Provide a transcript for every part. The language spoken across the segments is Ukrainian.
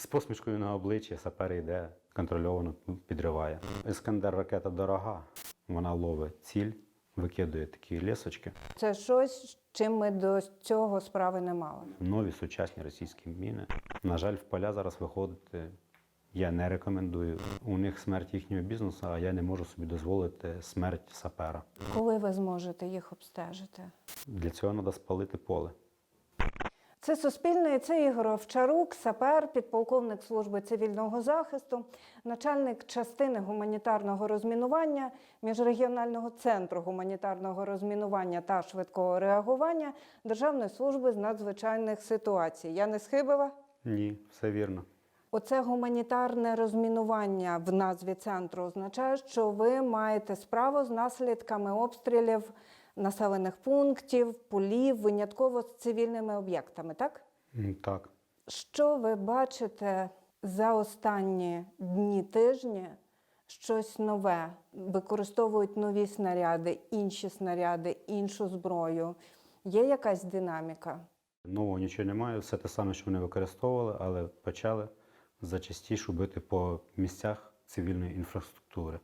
З посмішкою на обличчі сапер йде, контрольовано підриває. Іскандер ракета дорога, вона ловить ціль, викидує такі лісочки. Це щось, чим ми до цього справи не мали. Нові сучасні російські міни. На жаль, в поля зараз виходити я не рекомендую. У них смерть їхнього бізнесу, а я не можу собі дозволити смерть сапера. Коли ви зможете їх обстежити? Для цього треба спалити поле. Це Суспільне, це Ігор Овчарук, сапер, підполковник служби цивільного захисту, начальник частини гуманітарного розмінування міжрегіонального центру гуманітарного розмінування та швидкого реагування Державної служби з надзвичайних ситуацій. Я не схибила? Ні, все вірно. Оце гуманітарне розмінування в назві центру означає, що ви маєте справу з наслідками обстрілів населених пунктів, полів, винятково з цивільними об'єктами, так? Так. Що ви бачите за останні дні тижні? Щось нове, використовують нові снаряди, інші снаряди, іншу зброю. Є якась динаміка? Нового нічого немає, все те саме, що вони використовували, але почали зачастіше бити по місцях цивільної інфраструктури.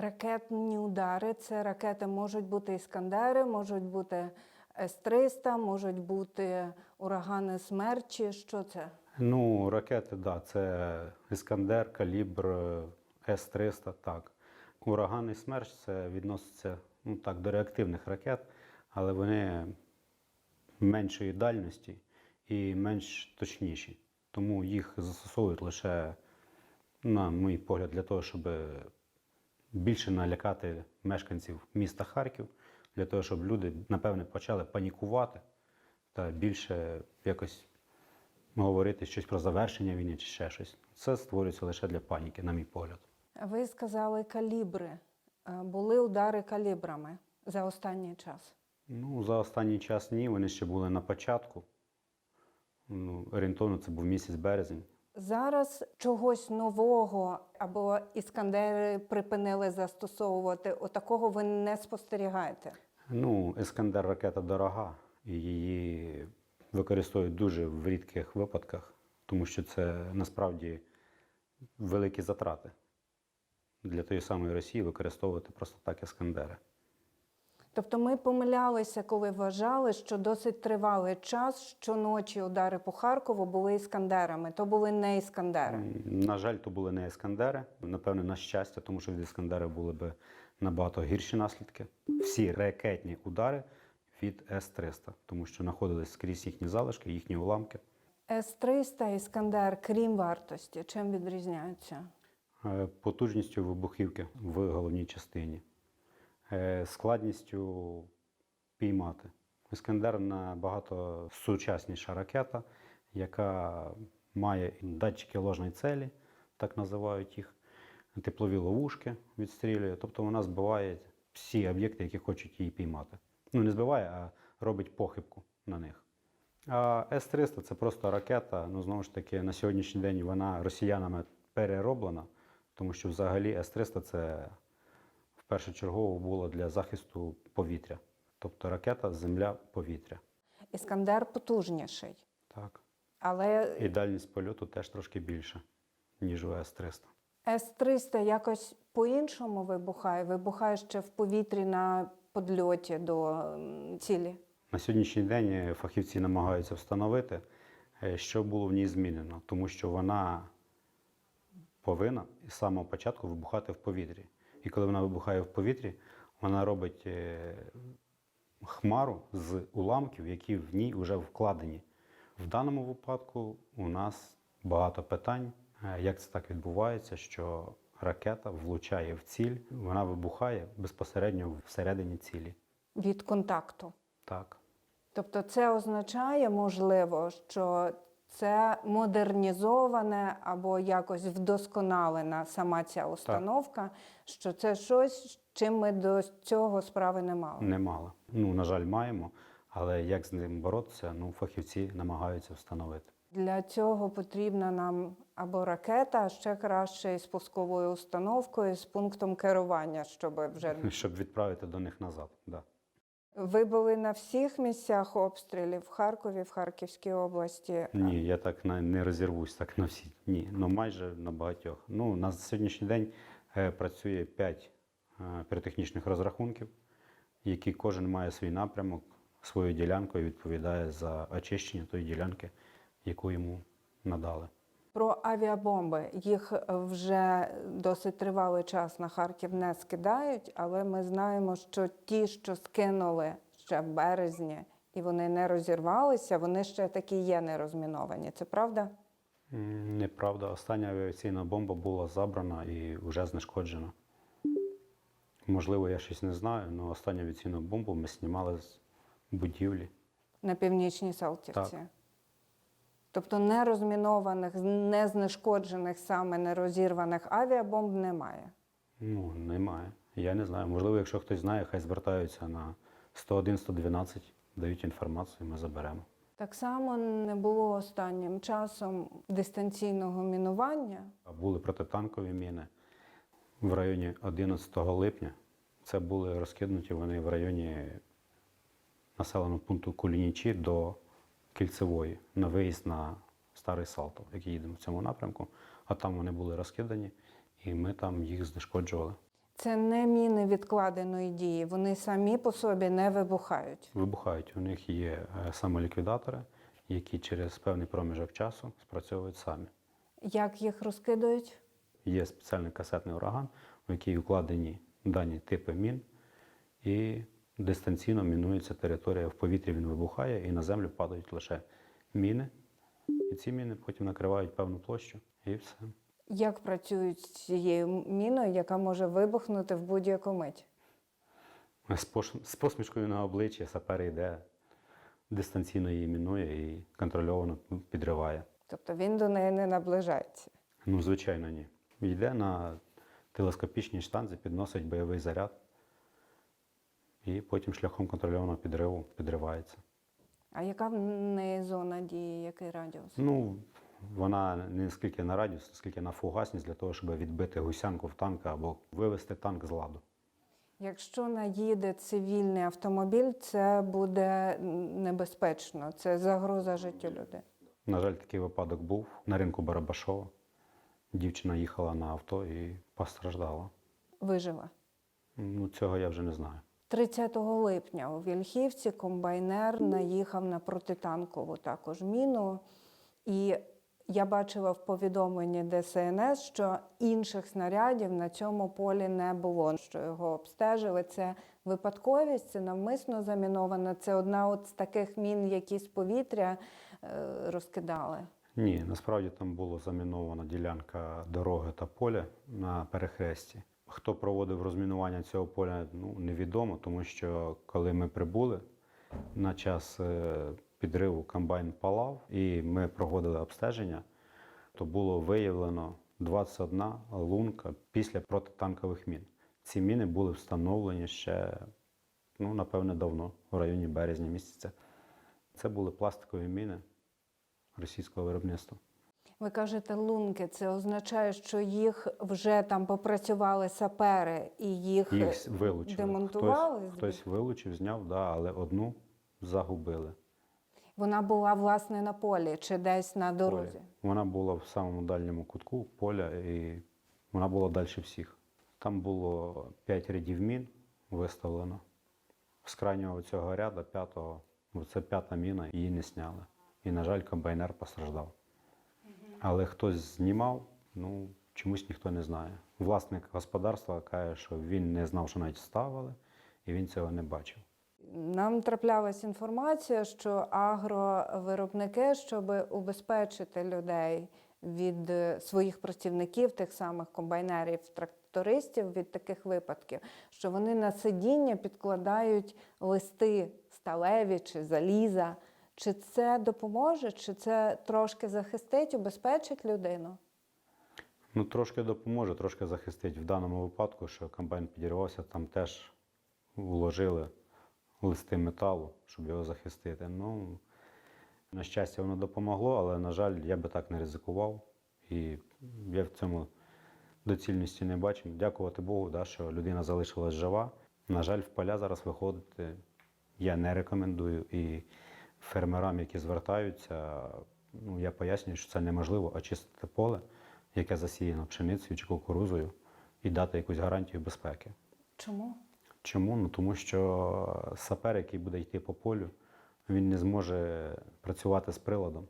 Ракетні удари це ракети можуть бути іскандери, можуть бути С-300, можуть бути урагани смерчі. Що це? Ну, ракети, так, да, це Іскандер, Калібр, С-300, так. Ураган і смерч це відноситься ну, так, до реактивних ракет, але вони меншої дальності і менш точніші. Тому їх застосовують лише, на мій погляд, для того, щоб більше налякати мешканців міста Харків, для того, щоб люди, напевне, почали панікувати та більше якось говорити щось про завершення війни чи ще щось. Це створюється лише для паніки, на мій погляд. Ви сказали калібри. Е, Були удари калібрами за останній час. Ну, за останній час ні, вони ще були на початку. Ну, орієнтовно це був місяць березень. Зараз чогось нового або іскандери припинили застосовувати. Отакого ви не спостерігаєте. Ну, Іскандер ракета дорога, і її використовують дуже в рідких випадках, тому що це насправді великі затрати для тої самої Росії використовувати просто так іскандери. Тобто ми помилялися, коли вважали, що досить тривалий час щоночі удари по Харкову були іскандерами. То були не іскандери. На жаль, то були не іскандери. Напевне, на щастя, тому що від іскандерів були б набагато гірші наслідки. Всі ракетні удари від С-300, тому що знаходились скрізь їхні залишки, їхні уламки. С-300 іскандер, крім вартості, чим відрізняються? Е, Потужністю вибухівки в головній частині, складністю піймати. Іскандер набагато сучасніша ракета, яка має датчики ложної целі, так називають їх, теплові ловушки відстрілює. Тобто вона збиває всі об'єкти, які хочуть її піймати. Ну, не збиває, а робить похибку на них. А С-300 це просто ракета. Ну, знову ж таки, на сьогоднішній день вона росіянами перероблена, тому що взагалі С-300 це впершочергово було для захисту повітря. Тобто ракета земля-повітря. Іскандер потужніший, Так. але І дальність польоту теж трошки більша, ніж у С-300. С-300 якось по-іншому вибухає. Вибухає ще в повітрі на подльоті до цілі. На сьогоднішній день фахівці намагаються встановити, е, що було в ній змінено, тому що вона повинна з самого початку вибухати в повітрі. І коли вона вибухає в повітрі, вона робить е, хмару з уламків, які в ній вже вкладені. В даному випадку у нас багато питань, е, як це так відбувається, що ракета влучає в ціль, вона вибухає безпосередньо всередині цілі. від контакту. Так. Тобто це означає, можливо, що це модернізоване або якось вдосконалена сама ця установка, що це щось, чим ми до цього справи не мали. Немало. Ну, на жаль, маємо, але як з ним боротися, ну, фахівці намагаються встановити. Для цього потрібна нам або ракета, а ще краще із пусковою установкою, з пунктом керування, щоб вже Щоб відправити до них назад. Да. Ви були на всіх місцях обстрілів в Харкові, в Харківській області. Ні, я так не розірвусь так на всі. Ні, ну майже на багатьох. Ну, на сьогоднішній день е, працює 5 е, піротехнічних розрахунків, які кожен має свій напрямок, свою ділянку і відповідає за очищення тої ділянки, яку йому надали. Про авіабомби їх вже досить тривалий час на Харків не скидають, але ми знаємо, що ті, що скинули ще в березні, і вони не розірвалися, вони ще такі є нерозміновані. Це правда? Неправда, остання авіаційна бомба була забрана і вже знешкоджена. Можливо, я щось не знаю, але останню авіаційну бомбу ми знімали з будівлі. На північній Салтівці. Так. Тобто нерозмінованих, незнешкоджених, саме нерозірваних авіабомб немає. Ну, немає. Я не знаю. Можливо, якщо хтось знає, хай звертаються на 101-112, дають інформацію, ми заберемо. Так само не було останнім часом дистанційного мінування. Були протитанкові міни в районі 11 липня. Це були розкинуті вони в районі населеного пункту Кулінічі до Кільцевої на виїзд на Старий Салтов, який їдемо в цьому напрямку. А там вони були розкидані, і ми там їх знешкоджували. Це не міни відкладеної дії, вони самі по собі не вибухають. Вибухають. У них є е, самоліквідатори, які через певний проміжок часу спрацьовують самі. Як їх розкидують? Є спеціальний касетний ураган, у який вкладені дані типи мін, і дистанційно мінується територія. В повітрі він вибухає, і на землю падають лише міни. І ці міни потім накривають певну площу, і все. Як працюють з цією міною, яка може вибухнути в будь-яку мить? З, пош- з посмішкою на обличчі сапер йде, дистанційно її мінує і контрольовано підриває. Тобто він до неї не наближається. Ну, звичайно, ні. Йде на телескопічній штанзі, підносить бойовий заряд, і потім шляхом контрольованого підриву підривається. А яка в неї зона дії, який радіус? Ну, вона не скільки на радіус, скільки на фугасність для того, щоб відбити гусянку в танка або вивести танк з ладу. Якщо наїде цивільний автомобіль, це буде небезпечно, це загроза життю людей. На жаль, такий випадок був на ринку Барабашова. Дівчина їхала на авто і постраждала. Вижила. Ну, цього я вже не знаю. 30 липня у Вільхівці комбайнер наїхав на протитанкову також міну. І я бачила в повідомленні ДСНС, що інших снарядів на цьому полі не було. Що його обстежили. Це випадковість, це навмисно заміновано. Це одна от з таких мін, які з повітря е, розкидали. Ні, насправді там була замінована ділянка дороги та поля на перехресті. Хто проводив розмінування цього поля, ну невідомо, тому що коли ми прибули на час е, підриву комбайн палав, і ми проводили обстеження, то було виявлено 21 лунка після протитанкових мін. Ці міни були встановлені ще, ну, напевне, давно, в районі березня місяця. Це були пластикові міни російського виробництва. Ви кажете, лунки, це означає, що їх вже там попрацювали сапери і їх, е, Їх вилучили. демонтували? Хтось, хтось вилучив, зняв, да, але одну загубили. Вона була власне на полі чи десь на дорозі. Полі. Вона була в самому дальньому кутку поля, і вона була далі всіх. Там було п'ять рядів мін виставлено. З крайнього цього ряду, п'ятого, це п'ята міна, її не сняли. І, на жаль, комбайнер постраждав. Але хтось знімав, ну чомусь ніхто не знає. Власник господарства каже, що він не знав, що навіть ставили, і він цього не бачив. Нам траплялась інформація, що агровиробники, щоб убезпечити людей від е, своїх працівників, тих самих комбайнерів, трактористів від таких випадків, що вони на сидіння підкладають листи сталеві чи заліза. Чи це допоможе, чи це трошки захистить, убезпечить людину? Ну, трошки допоможе, трошки захистить. В даному випадку, що комбайн підірвався, там теж вложили листи металу, щоб його захистити. Ну, на щастя, воно допомогло, але, на жаль, я би так не ризикував. І я в цьому доцільності не бачу. Дякувати Богу, да, що людина залишилась жива. На жаль, в поля зараз виходити я не рекомендую. І фермерам, які звертаються, ну, я пояснюю, що це неможливо очистити поле, яке засіяно пшеницею чи кукурузою, і дати якусь гарантію безпеки. Чому? Чому? Ну тому що сапер, який буде йти по полю, він не зможе працювати з приладом.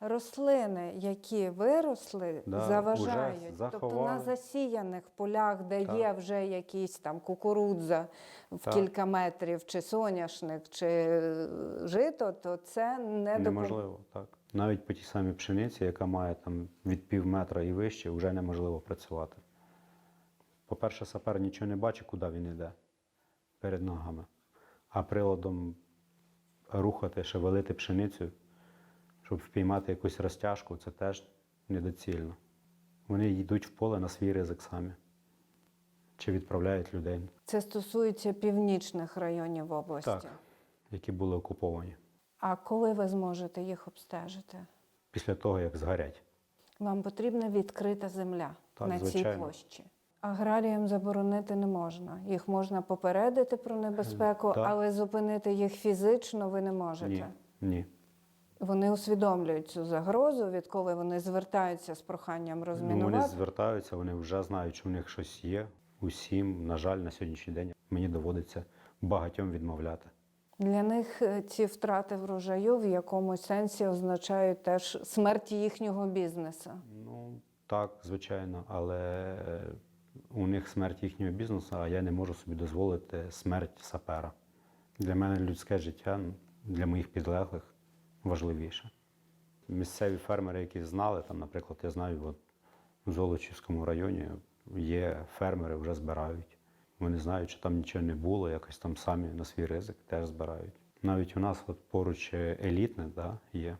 Рослини, які виросли, Да, заважають. Тобто на засіяних полях, де Так. є вже якісь там кукурудза в Так. кілька метрів, чи соняшник, чи е, жито, то це не. Неможливо, так. Навіть по тій самій пшениці, яка має там від пів метра і вище, вже неможливо працювати. По-перше, сапер нічого не бачить, куди він йде перед ногами. А приладом рухати, шевелити пшеницю, щоб впіймати якусь розтяжку, це теж недоцільно. Вони йдуть в поле на свій ризик самі. Чи відправляють людей, Це стосується північних районів області. Так. які були окуповані А коли ви зможете їх обстежити? після того, як згорять. Вам потрібна відкрита земля Так, на цій площі. Аграріям заборонити не можна. Їх можна попередити про небезпеку, так. але зупинити їх фізично ви не можете. Ні, ні. Вони усвідомлюють цю загрозу, відколи вони звертаються з проханням Ну, вони звертаються, вони вже знають, що в них щось є. Усім, на жаль, на сьогоднішній день мені доводиться багатьом відмовляти. Для них е, ці втрати врожаю в якомусь сенсі означають теж смерть їхнього бізнесу. Ну так, звичайно, але е, у них смерть їхнього бізнесу, а я не можу собі дозволити смерть сапера. Для мене людське життя для моїх підлеглих важливіше. Місцеві фермери, які знали, там, наприклад, я знаю, от в Золочівському районі є фермери, вже збирають. Вони знають, що там нічого не було, якось там самі на свій ризик теж збирають. Навіть у нас от поруч е, елітне да, є.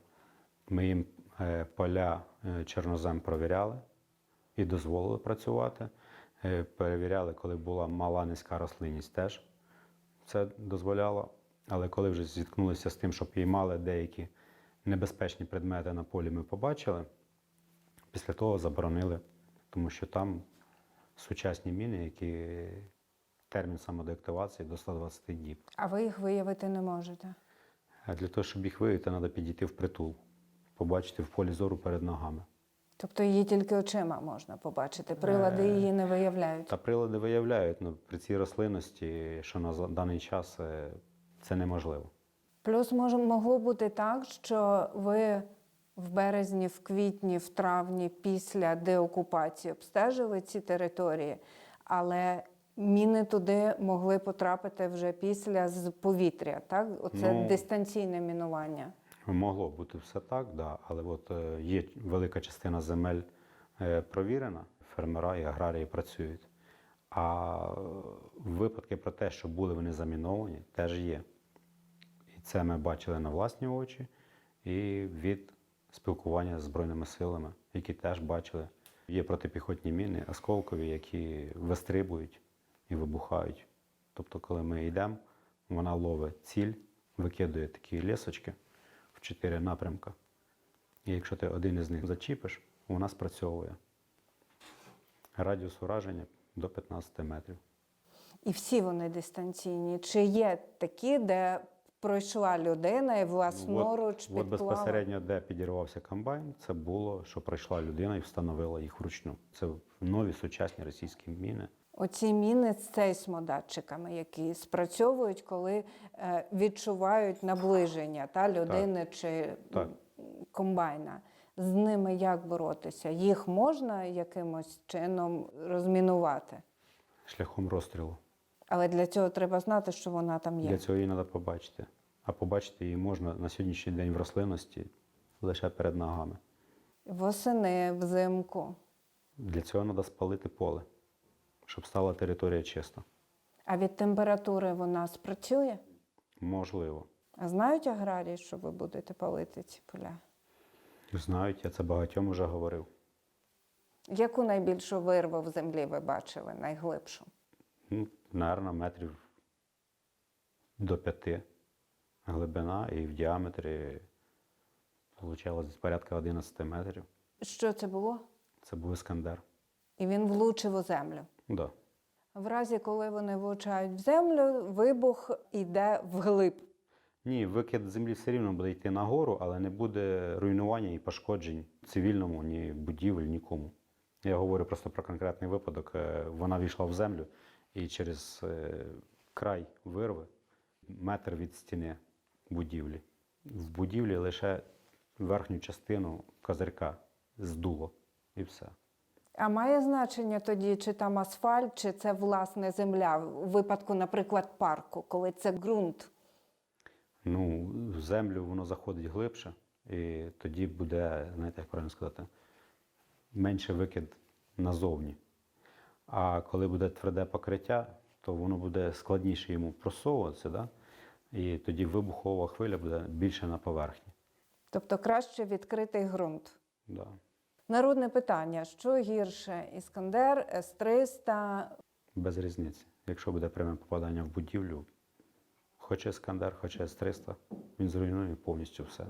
Ми їм е, поля е, чорнозем провіряли і дозволили працювати. Перевіряли, коли була мала низька рослинність, теж це дозволяло. Але коли вже зіткнулися з тим, що піймали деякі небезпечні предмети на полі, ми побачили, після того заборонили, тому що там сучасні міни, які термін самодеактивації до 120 діб. А ви їх виявити не можете. А для того, щоб їх виявити, треба підійти в притул, побачити в полі зору перед ногами. Тобто її тільки очима можна побачити. Прилади Е, її не виявляють. Та прилади виявляють, але при цій рослинності, що на даний час е, це неможливо. Плюс може могло бути так, що ви в березні, в квітні, в травні після деокупації обстежили ці території, але міни туди могли потрапити вже після з повітря. Так, оце Ну, дистанційне мінування. Могло бути все так, да, але от е, є велика частина земель е, провірена, фермера і аграрії працюють. А е, випадки про те, що були вони заміновані, теж є. Це ми бачили на власні очі і від спілкування з Збройними силами, які теж бачили. Є протипіхотні міни, осколкові, які вистрибують і вибухають. Тобто, коли ми йдемо, вона ловить ціль, викидує такі лісочки в чотири напрямка. І якщо ти один із них зачіпиш, вона спрацьовує. Радіус ураження до 15 метрів. І всі вони дистанційні. Чи є такі, де пройшла людина і власноруч От підклала? безпосередньо, де підірвався комбайн, це було, що прийшла людина і встановила їх вручну. Це нові сучасні російські міни. Оці міни з сейсмодатчиками, які спрацьовують, коли е, відчувають наближення та, людини чи Так. комбайна. З ними як боротися? Їх можна якимось чином розмінувати, шляхом розстрілу. але для цього треба знати, що вона там є. Для цього її треба побачити. А побачити її можна на сьогоднішній день в рослинності лише перед ногами. Восени, взимку. Для цього треба спалити поле, щоб стала територія чиста. А від температури вона спрацює? Можливо. А знають аграрії, що ви будете палити ці поля? Знають, я це багатьом вже говорив. Яку найбільшу вирву в землі ви бачили, найглибшу? Ну, наверно, метрів до п'яти глибина і в діаметрі вийшло порядка 11 метрів. Що це було? Це був Іскандер. І він влучив у землю. Да. В разі, коли вони влучають в землю, вибух іде вглиб. Ні, викид землі все рівно буде йти нагору, але не буде руйнування і пошкоджень цивільному, ні будівель, нікому. Я говорю просто про конкретний випадок. Е, Вона війшла в землю і через е, край вирви метр від стіни будівлі. В будівлі лише верхню частину козирка здуло і все. А має значення тоді, чи там асфальт, чи це власне земля, у випадку, наприклад, парку, коли це ґрунт. Ну, в землю воно заходить глибше, і тоді буде, знаєте, як правильно сказати, менше викид назовні. А коли буде тверде покриття, то воно буде складніше йому просовуватися, да? І тоді вибухова хвиля буде більше на поверхні. Тобто краще відкритий ґрунт. Да. Народне питання: що гірше? Іскандер, С-300, Без різниці. Якщо буде пряме попадання в будівлю, хоч Іскандер, хоч С-300, він зруйнує повністю все.